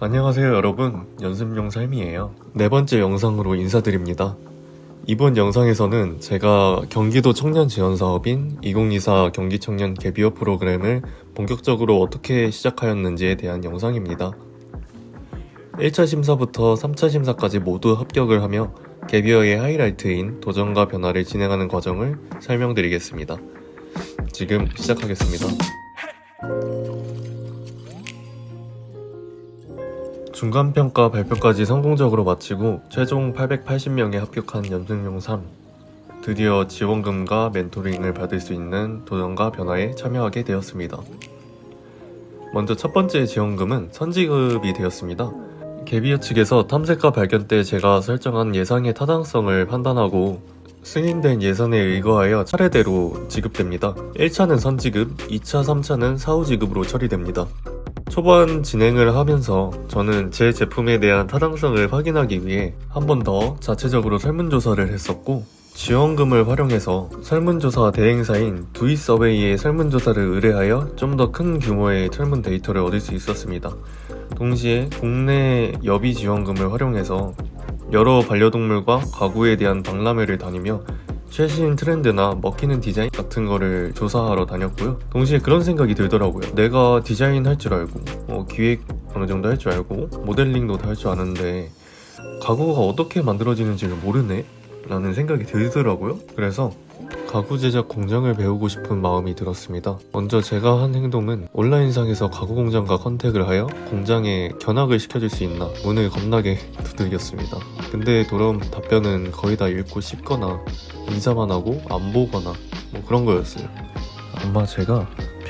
안녕하세요 여러분. 연습용 삶이에요. 네 번째 영상으로 인사드립니다. 이번 영상에서는 제가 경기도 청년 지원 사업인 2024 경기 청년 개비어 프로그램을 본격적으로 어떻게 시작하였는지에 대한 영상입니다. 1차 심사부터 3차 심사까지 모두 합격을 하며 개비어의 하이라이트인 도전과 변화를 진행하는 과정을 설명드리겠습니다 지금 시작하겠습니다 중간평가 발표까지 성공적으로 마치고 최종 880명에 합격한 연승용 3. 드디어 지원금과 멘토링을 받을 수 있는 도전과 변화에 참여하게 되었습니다. 먼저 첫 번째 지원금은 선지급이 되었습니다. 개비어 측에서 탐색과 발견 때 제가 설정한 예상의 타당성을 판단하고 승인된 예산에 의거하여 차례대로 지급됩니다. 1차는 선지급, 2차, 3차는 사후지급으로 처리됩니다. 초반 진행을 하면서 저는 제 제품에 대한 타당성을 확인하기 위해 한 번 더 자체적으로 설문조사를 했었고 지원금을 활용해서 설문조사 대행사인 두이 서베이의 설문조사를 의뢰하여 좀 더 큰 규모의 설문 데이터를 얻을 수 있었습니다. 동시에 국내 여비 지원금을 활용해서 여러 반려동물과 가구에 대한 박람회를 다니며 최신 트렌드나 먹히는 디자인 같은 거를 조사하러 다녔고요. 동시에 그런 생각이 들더라고요. 내가 디자인 할 줄 알고, 어, 기획 어느 정도 할 줄 알고, 모델링도 다 할 줄 아는데, 가구가 어떻게 만들어지는지를 모르네? 라는 생각이 들더라고요. 그래서 가구 제작 공장을 배우고 싶은 마음이 들었습니다. 먼저 제가 한 행동은 온라인상에서 가구 공장과 컨택을 하여 공장에 견학을 시켜줄 수 있나 문을 겁나게 두들겼습니다. 근데 돌아온 답변은 거의 다 읽고 싶거나 인사만 하고 안 보거나 뭐 그런 거였어요. 아마 제가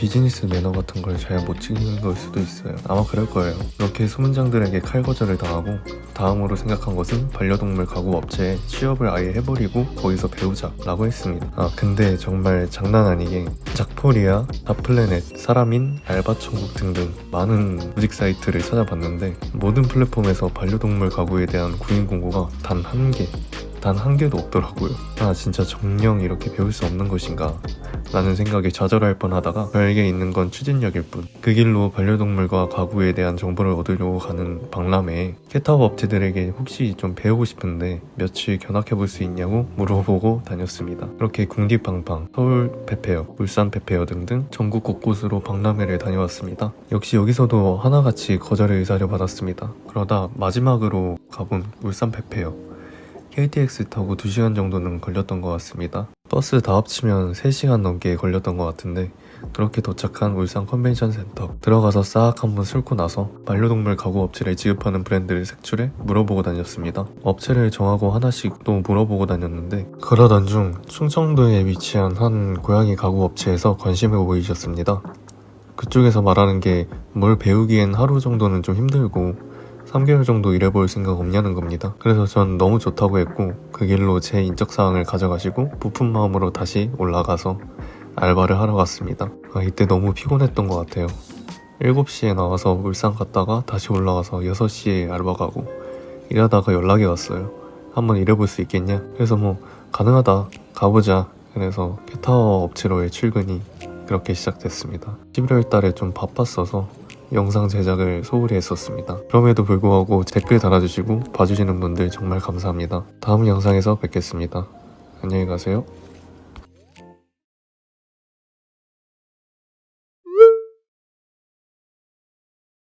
비즈니스 매너 같은 걸 잘못 지키는 걸 수도 있어요. 아마 그럴 거예요. 이렇게 소문장들에게 칼거절을 당하고 다음으로 생각한 것은 반려동물 가구 업체에 취업을 아예 해버리고 거기서 배우자라고 했습니다. 아 근데 정말 장난 아니게 작포리아, 다플래넷, 사람인, 알바천국 등등 많은 무직 사이트를 찾아봤는데 모든 플랫폼에서 반려동물 가구에 대한 구인 공고가 단 한 개, 단 한 개도 없더라고요. 아 진짜 정령 이렇게 배울 수 없는 것인가 라는 생각에 좌절할 뻔 하다가 별게 있는 건 추진력일 뿐. 그 길로 반려동물과 가구에 대한 정보를 얻으려고 가는 박람회에 캣타워 업체들에게 혹시 좀 배우고 싶은데 며칠 견학해 볼 수 있냐고 물어보고 다녔습니다. 그렇게 궁디팡팡, 서울 페페어, 울산 페페어 등등 전국 곳곳으로 박람회를 다녀왔습니다. 역시 여기서도 하나같이 거절의 의사를 받았습니다. 그러다 마지막으로 가본 울산 페페어. KTX 타고 2시간 정도는 걸렸던 것 같습니다. 버스 다 합치면 3시간 넘게 걸렸던 것 같은데 그렇게 도착한 울산 컨벤션 센터 들어가서 싹 한번 술고 나서 반려동물 가구 업체를 지급하는 브랜드를 색출해 물어보고 다녔습니다. 업체를 정하고 하나씩 또 물어보고 다녔는데 그러던 중 충청도에 위치한 한 고양이 가구 업체에서 관심을 보이셨습니다. 그쪽에서 말하는 게 뭘 배우기엔 하루 정도는 좀 힘들고 3개월 정도 일해볼 생각 없냐는 겁니다. 그래서 전 너무 좋다고 했고 그 길로 제 인적 사항을 가져가시고 부푼 마음으로 다시 올라가서 알바를 하러 갔습니다. 아, 이때 너무 피곤했던 것 같아요. 7시에 나와서 울산 갔다가 다시 올라가서 6시에 알바 가고 일하다가 연락이 왔어요. 한번 일해볼 수 있겠냐? 그래서 뭐 가능하다 가보자. 그래서 캣타워 업체로의 출근이 그렇게 시작됐습니다. 11월 달에 좀 바빴어서 영상 제작을 소홀히 했었습니다. 그럼에도 불구하고 댓글 달아주시고 봐주시는 분들 정말 감사합니다. 다음 영상에서 뵙겠습니다. 안녕히 가세요.